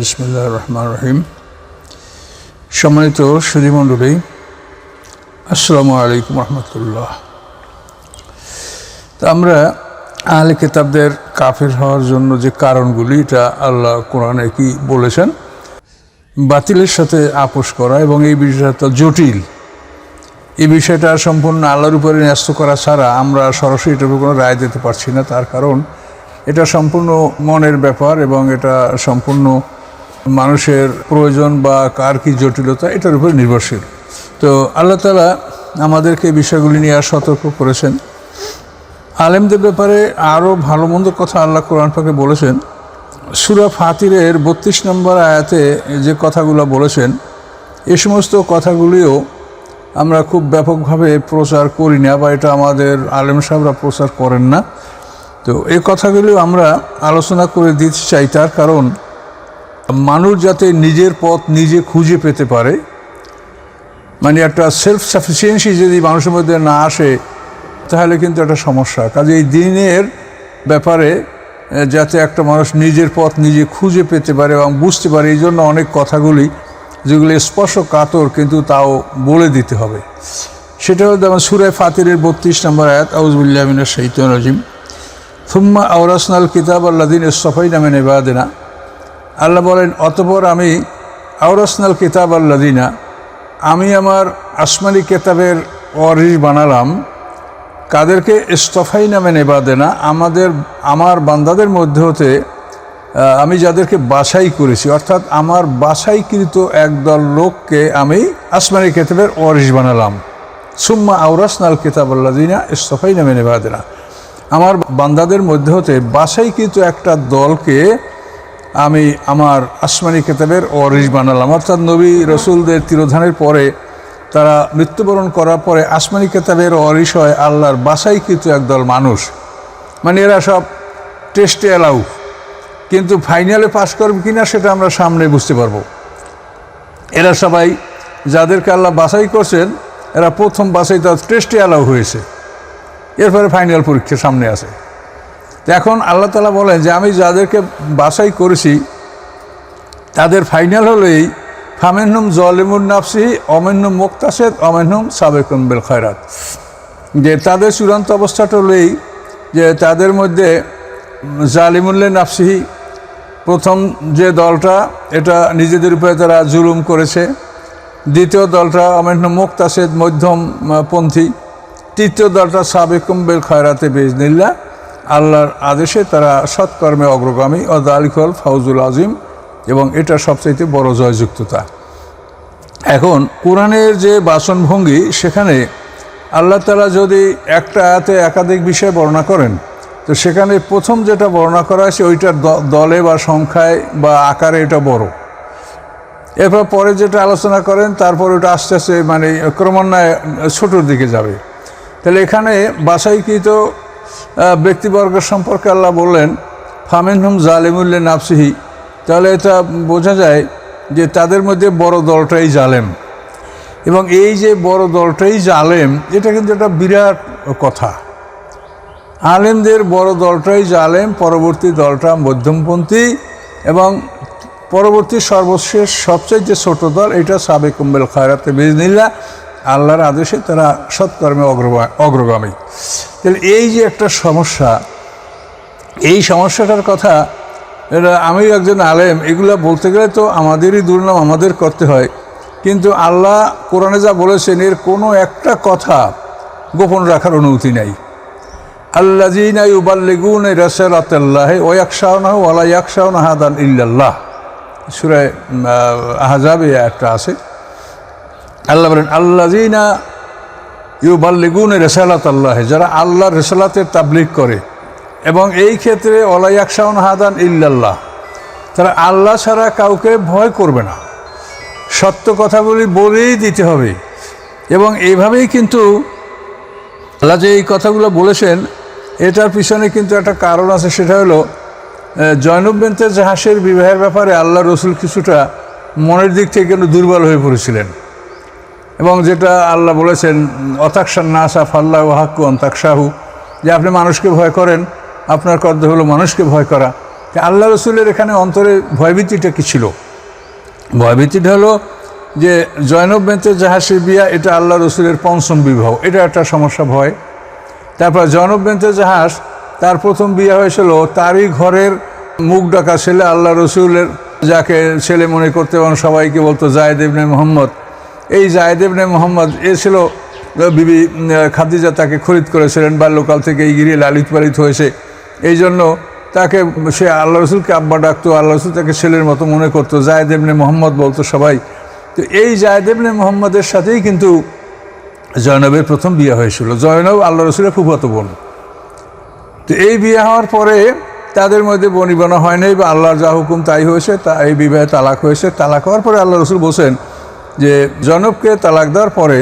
বিসমিল্লাহ রহমান রহিম। সম্মানিত সুধীমণ্ডলী আসসালামু আলাইকুম রহমতুল্লাহ। তা আমরা আহলে কিতাবদের কাফের হওয়ার জন্য যে কারণগুলি, এটা আল্লাহ কোরআনে কি বলেছেন, বাতিলের সাথে আপোষ করা এবং এই বিষয়টা জটিল। এই বিষয়টা সম্পূর্ণ আল্লাহর উপরে ন্যস্ত করা ছাড়া আমরা সরাসরি এটার কোনো রায় দিতে পারছি না। তার কারণ এটা সম্পূর্ণ মনের ব্যাপার এবং এটা সম্পূর্ণ মানুষের প্রয়োজন বা কার কি জটিলতা, এটার উপর নির্ভরশীল। তো আল্লাহ তালা আমাদেরকে বিষয়গুলি নিয়ে আর সতর্ক করেছেন। আলেমদের ব্যাপারে আরও ভালো মন্দ কথা আল্লাহ কোরআন পাকে বলেছেন। সুরা ফাতিরের বত্রিশ নম্বর আয়াতে যে কথাগুলো বলেছেন, এ সমস্ত কথাগুলিও আমরা খুব ব্যাপকভাবে প্রচার করি না বা এটা আমাদের আলেম সাহেবরা প্রচার করেন না। তো এই কথাগুলো আমরা আলোচনা করে দিতে চাই তার কারণ, মানুষ যাতে নিজের পথ নিজে খুঁজে পেতে পারে মানে একটা সেলফ সাফিসিয়েন্সি যদি মানুষের মধ্যে না আসে, তাহলে কিন্তু একটা সমস্যা। কাজে এই দিনের ব্যাপারে যাতে একটা মানুষ নিজের পথ নিজে খুঁজে পেতে পারে এবং বুঝতে পারে, এই জন্য অনেক কথাগুলি, যেগুলি স্পর্শ কাতর কিন্তু তাও বলে দিতে হবে। সেটা হলো যেমন সুরায় ফাতিরের বত্রিশ নম্বর আয়াত আউজবুল্লাহমিনা শৈতন রাজিম। থুম্মা আওরাসনাল কিতাব আল্লাদিন ইস্তফাই নামে নেবাদেনা আল্লাহ বলেন, অতপর আমি আওরাসনাল কিতাব আল্লাদিনা আমি আমার আসমানি কেতাবের অরিস বানালাম। কাদেরকে ইস্তফাই নামে নেবাদেনা আমাদের, আমার বান্দাদের মধ্যে হতে আমি যাদেরকে বাছাই করেছি, অর্থাৎ আমার বাছাইকৃত একদল লোককে আমি আসমানি কেতাবের অরিস বানালাম। সুম্মা আউরাসনাল কিতাব আল্লাদিনা ইস্তফাই নামে নেবাদেনা আমার বান্দাদের মধ্যে হতে বাসাই কিন্তু একটা দলকে আমি আমার আসমানি কেতাবের অরিস বানালাম। অর্থাৎ নবী রসুলদের তিরোধানের পরে, তারা মৃত্যুবরণ করার পরে আসমানি কেতাবের অরিস হয় আল্লাহর বাছাইকৃত একদল মানুষ। মানে এরা সব টেস্টে অ্যালাউ কিন্তু ফাইনালে পাশ করবে কি না সেটা আমরা সামনে বুঝতে পারব। এরা সবাই যাদেরকে আল্লাহ বাছাই করছেন, এরা প্রথম বাছাই তার টেস্টে অ্যালাউ হয়েছে। এরপরে ফাইনাল পরীক্ষার সামনে আছে। তো এখন আল্লাহ তালা বলেন যে, আমি যাদেরকে বাছাই করেছি, তাদের ফাইনাল হলেই ফামেন্নুম জলিমুর নাফসি অমেন্নুম মুক্তাসেদ অমেন্নুম সাবেকুম বেল খয়রাত। যে তাদের চূড়ান্ত অবস্থাটা হলেই যে তাদের মধ্যে জালিমুল্লে নাফসিহি প্রথম যে দলটা, এটা নিজেদের উপরে তারা জুলুম করেছে। দ্বিতীয় দলটা অমেন্নুম মুক্তাসেদ মধ্যমপন্থী তৃতীয় দলটা সাবেকুম খয়রাতে বেজনিল্লা আল্লাহর আদেশে তারা সৎকর্মে অগ্রগামী ও দালিকল ফাউজুল আজিম, এবং এটা সবচাইতে বড় জয়যুক্ততা। এখন কোরআনের যে বাসনভঙ্গি, সেখানে আল্লাহ তালা যদি একটা আয়াতে একাধিক বিষয় বর্ণনা করেন, তো সেখানে প্রথম যেটা বর্ণনা করা আছে ওইটার দলে বা সংখ্যায় বা আকারে এটা বড়। এরপর পরে যেটা আলোচনা করেন, তারপর ওটা আস্তে আস্তে মানে ক্রমান্বয়ে ছোটোর দিকে যাবে। তাহলে এখানে বাসাইকৃত ব্যক্তিবর্গের সম্পর্কে আল্লাহ বললেন ফামিন হুম জালেমুল্লে নাফসিহি। তাহলে এটা বোঝা যায় যে তাদের মধ্যে বড় দলটাই জালেম। এবং এই যে বড় দলটাই জালেম, এটা কিন্তু একটা বিরাট কথা। আলেমদের বড় দলটাই জালেম, পরবর্তী দলটা মধ্যমপন্থী এবং পরবর্তী সর্বশেষ সবচাইতে ছোট দল, এটা সাবেক কুম্বেল খায়রাতে বিজনিল্লা আল্লাহর আদেশে তারা সৎকর্মে অগ্রগামী। তাহলে এই যে একটা সমস্যা, এই সমস্যাটার কথা, এটা আমি একজন আলেম, এগুলো বলতে গেলে তো আমাদেরই দুর্নাম, আমাদের করতে হয়। কিন্তু আল্লাহ কোরআনে যা বলেছেন, এর কোনো একটা কথা গোপন রাখার অনুমতি নাই। আল্লা জিনা ইউবাল্লিগুন রসালাতাল্লাহ ওয়াকশাওনা ওয়ালা ইয়াকশাওনা হাদান ইল্লাল্লাহ। সুরায় আহাজাবে একটা আছে। আল্লাহ বলেন আল্লা জিনা ইউবাল্লিগুন রেসালাত আল্লাহ যারা আল্লাহর রেসালাতের তাবলিক করে। এবং এই ক্ষেত্রে ওলাইয়াকশাউন হাদান ইল্লাল্লাহ তারা আল্লাহ ছাড়া কাউকে ভয় করবে না। সত্য কথাগুলি বলেই দিতে হবে। এবং এইভাবেই কিন্তু আল্লাহ যে এই কথাগুলো বলেছেন, এটার পিছনে কিন্তু একটা কারণ আছে, সেটা হলো জয়নব বেন্তে জাহাসের বিবাহের ব্যাপারে আল্লাহ রসুল কিছুটা মনের দিক থেকে দুর্বল হয়ে পড়েছিলেন। এবং যেটা আল্লাহ বলেছেন, অতাকশান নাসা ফাল্লা ওয়াহাক্কু অন্তাকশাহু যে আপনি মানুষকে ভয় করেন, আপনার কর্তব্য হলো মানুষকে ভয় করা। আল্লাহ রসুলের এখানে অন্তরে ভয়ভীতিটা কী ছিল? ভয়ভীতিটা হলো যে জয়নব বেন্তে জাহাসের বিয়া, এটা আল্লাহ রসুলের পঞ্চম বিবাহ, এটা একটা সমস্যা ভয়। তারপর জয়নব বেন্তে জাহাজ তার প্রথম বিয়ে হয়েছিল তারই ঘরের মুখ ডাকা ছেলে আল্লাহ রসুলের, যাকে ছেলে মনে করতে এবং সবাইকে বলতো জায়দ ইবনে মোহাম্মদ। এই জায়দ ইবনে মোহাম্মদ, এ ছিল বিবি খাদিজা তাকে খরিদ করেছিলেন বাল্যকাল থেকে এই গিরিয়ে লালিত পালিত হয়েছে। এই জন্য তাকে, সে আল্লাহ রসুলকে আব্বা ডাকতো আল্লাহ রসুল তাকে ছেলের মতো মনে করতো, জায়দ ইবনে মোহাম্মদ বলতো সবাই। তো এই জায়দ ইবনে মোহাম্মদের সাথেই কিন্তু জয়নবের প্রথম বিয়ে হয়েছিল। জয়নব আল্লাহ রসুলের ফুফাতো বোন। তো এই বিয়ে হওয়ার পরে তাদের মধ্যে বনিবনা হয় নাই বা আল্লাহর যা হুকুম তাই হয়েছে, তা এই বিবাহে তালাক হয়েছে। তালাক হওয়ার পরে আল্লাহ রসুল বলছেন যে জনবকে তালাক দেওয়ার পরে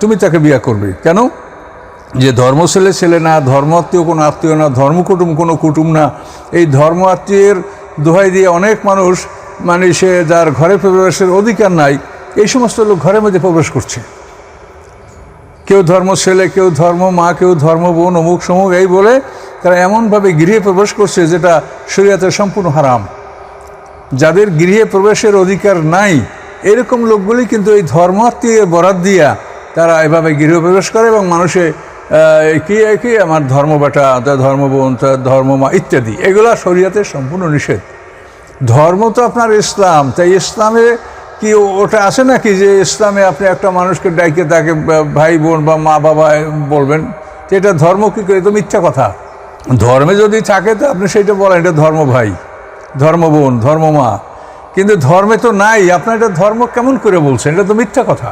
তুমি তাকে বিয়ে করবে। কেন? যে ধর্ম ছেলে ছেলে না ধর্ম আত্মীয় কোনো আত্মীয় না ধর্ম কুটুম কোনো কুটুম না, এই ধর্ম আত্মীয়ের দোহাই দিয়ে অনেক মানুষ মানে সে যার ঘরে প্রবেশের অধিকার নাই, এই সমস্ত লোক ঘরের মধ্যে প্রবেশ করছে। কেউ ধর্ম ছেলে, কেউ ধর্ম মা, কেউ ধর্ম বোন, অমুক সমুক, এই বলে তারা এমনভাবে গৃহে প্রবেশ করছে যেটা শরীয়তের সম্পূর্ণ হারাম। যাদের গৃহে প্রবেশের অধিকার নাই এরকম লোকগুলি কিন্তু এই ধর্মাত্মীয় বরাদ দিয়া তারা এভাবে গৃহপ্রবেশ করে এবং মানুষে কি কি আমার ধর্ম বেটা তার ধর্ম বোন তার ধর্ম মা ইত্যাদি। এগুলা শরীয়তের সম্পূর্ণ নিষেধ। ধর্ম তো আপনার ইসলাম। তাই ইসলামে কি ওটা আছে নাকি যে ইসলামে আপনি একটা মানুষকে ডাইকে তাকে ভাই বোন বা মা বাবা বলবেন? যে এটা ধর্ম কী করে? তো মিথ্যা কথা। ধর্মে যদি থাকে তো আপনি সেইটা বলেন, এটা ধর্ম ভাই ধর্ম বোন ধর্ম মা কিন্তু ধর্মে তো নাই, আপনার এটা ধর্ম কেমন করে বলছেন? এটা তো মিথ্যা কথা।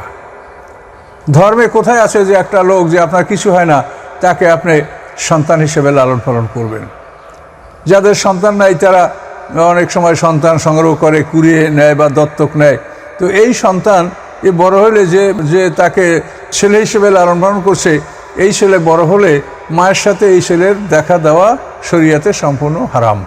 ধর্মে কোথায় আছে যে একটা লোক যে আপনার কিছু হয় না, তাকে আপনি সন্তান হিসেবে লালন পালন করবেন। যাদের সন্তান নাই, তারা অনেক সময় সন্তান সংগ্রহ করে, কুড়িয়ে নেয় বা দত্তক নেয়। তো এই সন্তান এ বড় হলে যে যে তাকে ছেলে হিসেবে লালন পালন করছে, এই ছেলে বড় হলে মায়ের সাথে এই ছেলের দেখা দেওয়া শরীয়তে সম্পূর্ণ হারাম।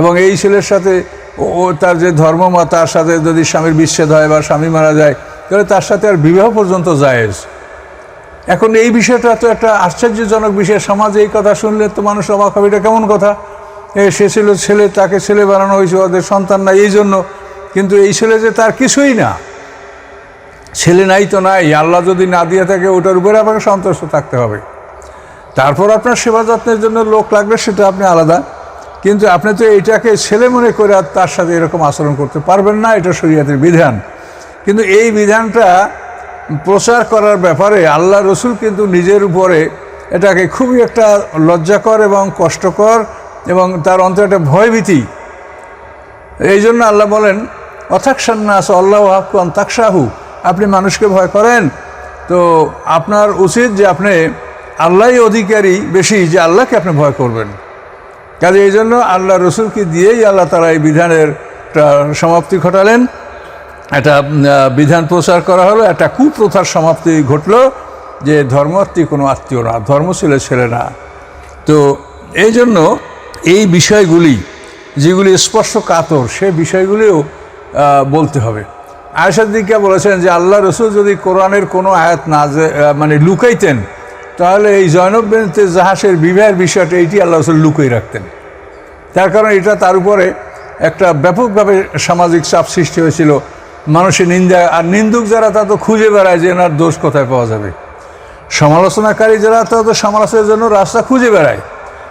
এবং এই ছেলের সাথে ও- তার যে ধর্মমা তার সাথে যদি স্বামীর বিচ্ছেদ হয় বা স্বামী মারা যায়, তাহলে তার সাথে আর বিবাহ পর্যন্ত জায়েজ। এখন এই বিষয়টা তো একটা আশ্চর্যজনক বিষয়। সমাজে এই কথা শুনলে তো মানুষ অবাক হবে। এটা কেমন কথা? সে ছিল ছেলে, তাকে ছেলে বানানো হয়েছে, ওদের সন্তান নাই, এই জন্য। কিন্তু এই ছেলে যে তার কিছুই না। ছেলে নাই তো নাই। আল্লাহ যদি না দিয়ে থাকে, ওটার উপরে আপনাকে সন্তুষ্ট থাকতে হবে। তারপর আপনার সেবা যত্নের জন্য লোক লাগবে, সেটা আপনি আলাদা। কিন্তু আপনি তো এইটাকে ছেলে মনে করে আর তার সাথে এরকম আচরণ করতে পারবেন না, এটা শরীয়তের বিধান। কিন্তু এই বিধানটা প্রচার করার ব্যাপারে আল্লাহ রসুল কিন্তু নিজের উপরে এটাকে খুবই একটা লজ্জাকর এবং কষ্টকর এবং তার অন্তরে একটা ভয়ভীতি। এই জন্য আল্লাহ বলেন অথাকসান্নাস আল্লাহ হাক্কু অন্তাকসাহু আপনি মানুষকে ভয় করেন, তো আপনার উচিত যে আপনি আল্লাহই অধিকারী বেশি, যে আল্লাহকে আপনি ভয় করবেন। কাজে এই জন্য আল্লাহ রসুলকে দিয়েই আল্লাহ তারা এই বিধানের সমাপ্তি ঘটালেন। একটা বিধান প্রচার করা হলো, একটা কুপ্রথার সমাপ্তি ঘটলো যে ধর্মাত্মী কোনো আত্মীয় না, ধর্ম ছিল ছেলে না। তো এই জন্য এই বিষয়গুলি, যেগুলি স্পষ্ট কাতর সে বিষয়গুলিও বলতে হবে। আয়সার বলেছেন যে আল্লাহ রসুল যদি কোরআনের কোনো আয়াত না মানে লুকাইতেন তাহলে এই জয়নব বেনতে জাহাসের বিবাহের বিষয়টা এইটি আল্লাহ রসুল লুকিয়ে রাখতেন। তার কারণে এটা তার উপরে একটা ব্যাপকভাবে সামাজিক চাপ সৃষ্টি হয়েছিল, মানুষের নিন্দা, আর নিন্দুক যারা তা তো খুঁজে বেড়ায় যে এনার দোষ কোথায় পাওয়া যাবে। সমালোচনাকারী যারা তারা তো সমালোচনার জন্য রাস্তা খুঁজে বেড়ায়।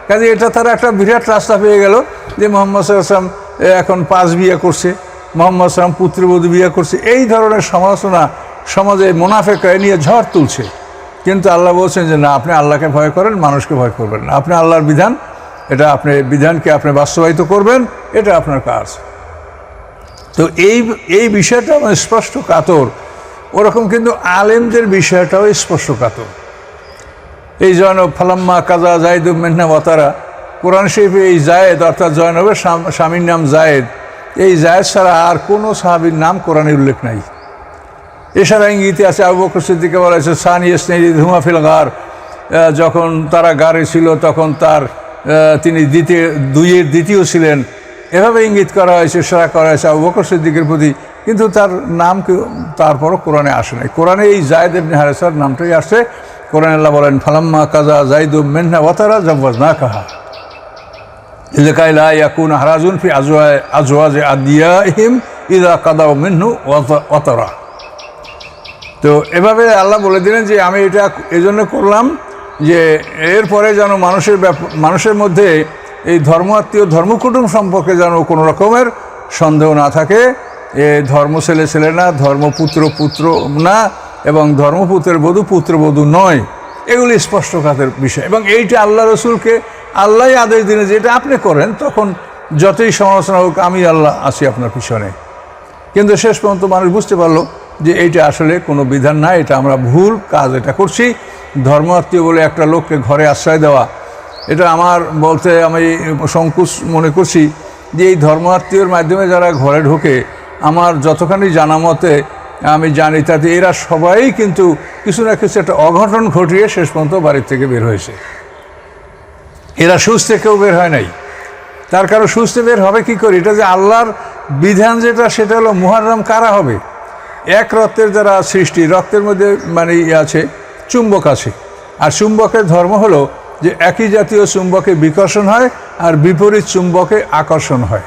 কাজে এটা তারা একটা বিরাট রাস্তা পেয়ে গেল যে মোহাম্মদ সাল্লাম এখন পাঁচ বিয়ে করছে, মোহাম্মদ সাল্লাম পুত্রবধূ বিয়ে করছে, এই ধরনের সমালোচনা সমাজে মোনাফেকা এ নিয়ে ঝড় তুলছে। কিন্তু আল্লাহ বলছেন যে, না, আপনি আল্লাহকে ভয় করেন, মানুষকে ভয় করবেন না। আপনি আল্লাহর বিধান, এটা আপনি, বিধানকে আপনি বাস্তবায়িত করবেন, এটা আপনার কাজ। তো এই এই বিষয়টা আমার স্পষ্ট কাতর। ওরকম কিন্তু আলেমদের বিষয়টাও স্পষ্ট কাতর। এই জয়নব, ফালাম্মা কাজা জায়দ মেহনা ওয়াতারা কোরআন শরীফে এই জায়েদ অর্থাৎ জয়নবের স্বাম- স্বামীর নাম জায়েদ এই জায়েদ ছাড়া আর কোনো সাহাবীর নাম কোরআনে উল্লেখ নাই। এছাড়া ইঙ্গিতে আছে আবু বকর সিদ্দিকে বলা হয়েছে, সানি ইসনাই ধুমা ফিল গার। যখন তারা গারে ছিল, তখন তার তিনি দ্বিতীয়, দুইয়ের দ্বিতীয় ছিলেন। এভাবে ইঙ্গিত করা হয়েছে সেরা করা হয়েছে আবু বকর সিদ্দিকের প্রতি। কিন্তু তার নাম তারপরও কোরআনে আসে নাই। কোরআনে এই জায়দ ইবনে হারেসার নামটাই আসছে। কোরআন আল্লাহ বলেন, ফালাম্মা কাজা জাইদু মেন্না ওয়াতারা জব্বাজ না কাহা এলাকায় লা ইয়াকুন হারাজুন ফি আজওয়া আজওয়াজ আদিয়াহিম ইদা কাদাও মিন্নু অতরা তো এভাবে আল্লাহ বলে দিলেন যে আমি এটা এই জন্য করলাম যে এরপরে যেন মানুষের মানুষের মধ্যে এই ধর্ম আত্মীয় ধর্মকুটুম সম্পর্কে যেন কোনো রকমের সন্দেহ না থাকে। এ ধর্ম ছেলে ছেলে না ধর্মপুত্র পুত্র না এবং ধর্মপুত্রের বধূ পুত্রবধূ নয়। এগুলি স্পষ্ট কাতের বিষয় এবং এইটা আল্লাহ রসুলকে আল্লাহ আদেশ দিলে যে এটা আপনি করেন, তখন যতই সমালোচনা হোক আমি আল্লাহ আছি আপনার পিছনে। কিন্তু শেষ পর্যন্ত মানুষ বুঝতে পারল যে এটা আসলে কোনো বিধান না এটা আমরা ভুল কাজ এটা করছি। ধর্মাত্মীয় বলে একটা লোককে ঘরে আশ্রয় দেওয়া, এটা আমার বলতে আমি সংকোচ মনে করছি যে এই ধর্মাত্মীয়র মাধ্যমে যারা ঘরে ঢোকে, আমার যতখানি জানা মতে আমি জানি তাতে এরা সবাই কিন্তু কিছু না কিছু একটা অঘটন ঘটিয়ে শেষ পর্যন্ত বাড়ির থেকে বের হয়েছে। এরা সুস্থ কেউ বের হয় নাই। তার কারণ সুস্থ বের হবে কি করে? এটা যে আল্লাহর বিধান যেটা, সেটা হলো মুহাররম কারা হবে? এক রক্তের যারা সৃষ্টি, রক্তের মধ্যে মানে ইয়ে আছে, চুম্বক আছে। আর চুম্বকের ধর্ম হলো যে একই জাতীয় চুম্বকে বিকর্ষণ হয় আর বিপরীত চুম্বকে আকর্ষণ হয়।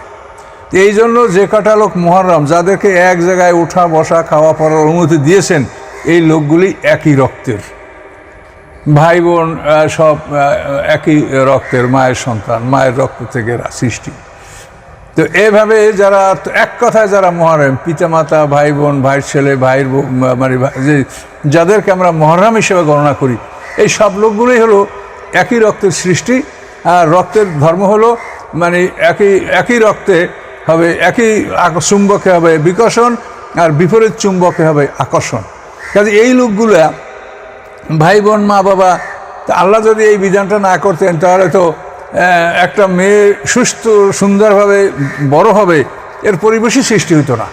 এই জন্য যে কটা লোক মহরম যাদেরকে এক জায়গায় ওঠা বসা, খাওয়া, পড়ার অনুমতি দিয়েছেন, এই লোকগুলি একই রক্তের। ভাই বোন সব একই রক্তের, মায়ের সন্তান, মায়ের রক্ত থেকে সৃষ্টি। তো এভাবে যারা এক কথায় যারা মহরম, পিতামাতা ভাই বোন ভাইয়ের ছেলে ভাইয়ের মানে যে যাদেরকে আমরা মহরম হিসেবে গণনা করি, এই সব লোকগুলোই হলো একই রক্তের সৃষ্টি, আর রক্তের ধর্ম হলো মানে একই একই রক্তে হবে, একই চুম্বকে হবে বিকর্ষণ, আর বিপরীত চুম্বকে হবে আকর্ষণ। কাজে এই লোকগুলা ভাই বোন মা বাবা আল্লাহ যদি এই বিধানটা না করতেন, তাহলে তো একটা মেয়ে সুস্থ, সুন্দরভাবে বড় হবে, এর পরিবেশই সৃষ্টি হতো না।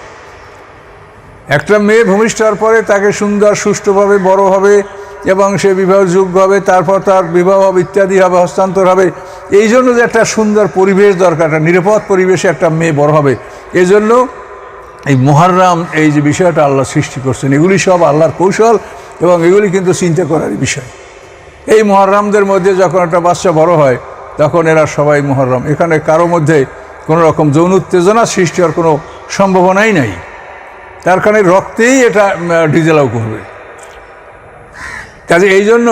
একটা মেয়ে ভূমিষ্ঠ হওয়ার পরে তাকে সুন্দর, সুষ্ঠুভাবে বড় হবে এবং সে বিবাহ যোগ্য হবে, তারপর তার বিবাহ হবে, ইত্যাদি হবে, হস্তান্তর হবে। এই জন্য যে একটা সুন্দর পরিবেশ দরকার, একটা নিরাপদ পরিবেশে একটা মেয়ে বড় হবে। এই জন্য এই মহারাম এই যে বিষয়টা আল্লাহ সৃষ্টি করছেন, এগুলি সব আল্লাহর কৌশল এবং এগুলি কিন্তু চিন্তা করারই বিষয়। এই মহরমদের মধ্যে যখন একটা বাচ্চা বড় হয় তখন এরা সবাই মহরম এখানে কারও মধ্যে কোনো রকম যৌন উত্তেজনা সৃষ্টি হওয়ার কোনো সম্ভাবনাই নাই। তার কারণে রক্তেই এটা ডিজেলাও করবে। কাজে এই জন্য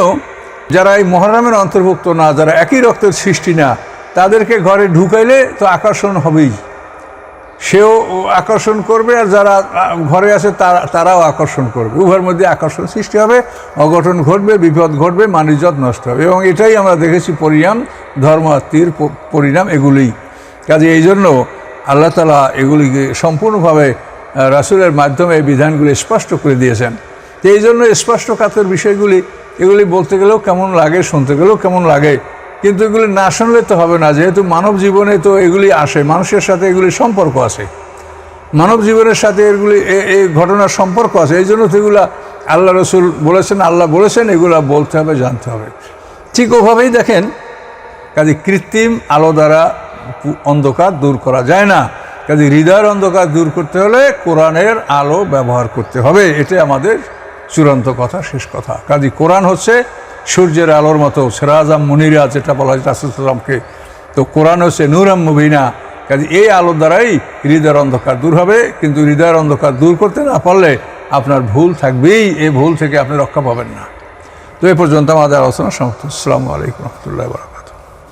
যারা এই মহরমের অন্তর্ভুক্ত না, যারা একই রক্তের সৃষ্টি না, তাদেরকে ঘরে ঢুকাইলে তো আকর্ষণ হবেই। সেও আকর্ষণ করবে আর যারা ঘরে আছে তারা, তারাও আকর্ষণ করবে। উভয়ের মধ্যে আকর্ষণ সৃষ্টি হবে, অঘটন ঘটবে, বিপদ ঘটবে মানিজ্যত নষ্ট হবে। এবং এটাই আমরা দেখেছি পরিণাম ধর্মাত্মীর পরিণাম এগুলিই। কাজে এই জন্য আল্লাহ তালা এগুলিকে সম্পূর্ণভাবে রাসুলের মাধ্যমে এই বিধানগুলি স্পষ্ট করে দিয়েছেন। তো এই জন্য স্পষ্ট কাতের বিষয়গুলি, এগুলি বলতে গেলেও কেমন লাগে, শুনতে গেলেও কেমন লাগে কিন্তু এগুলি না শুনলে তো হবে না, যেহেতু মানব জীবনে তো এগুলি আসে, মানুষের সাথে এগুলি সম্পর্ক আছে। মানব জীবনের সাথে এগুলি এই ঘটনার সম্পর্ক আছে, এই জন্য তো এগুলা আল্লাহ রসুল বলেছেন, আল্লাহ বলেছেন, এগুলা বলতে হবে, জানতে হবে। ঠিক ওভাবেই দেখেন, কাজে কৃত্রিম আলো দ্বারা অন্ধকার দূর করা যায় না। কাজে হৃদয়ের অন্ধকার দূর করতে হলে কোরআনের আলো ব্যবহার করতে হবে, এটাই আমাদের চূড়ান্ত কথা, শেষ কথা। কাজে কোরআন হচ্ছে সূর্যের আলোর মতো সেরাজাম মুনিরা যেটা বলা হয় রাসুলামকে তো কোরআন হচ্ছে নুরাম মুবিনা। কাজে এই আলোর দ্বারাই হৃদয়ের অন্ধকার দূর হবে, কিন্তু হৃদয়ের অন্ধকার দূর করতে না পারলে আপনার ভুল থাকবেই, এই ভুল থেকে আপনি রক্ষা পাবেন না। তো এ পর্যন্ত আমাদের আলোচনা সমস্ত আসসালামু আলাইকুম রহমতুল্লাহ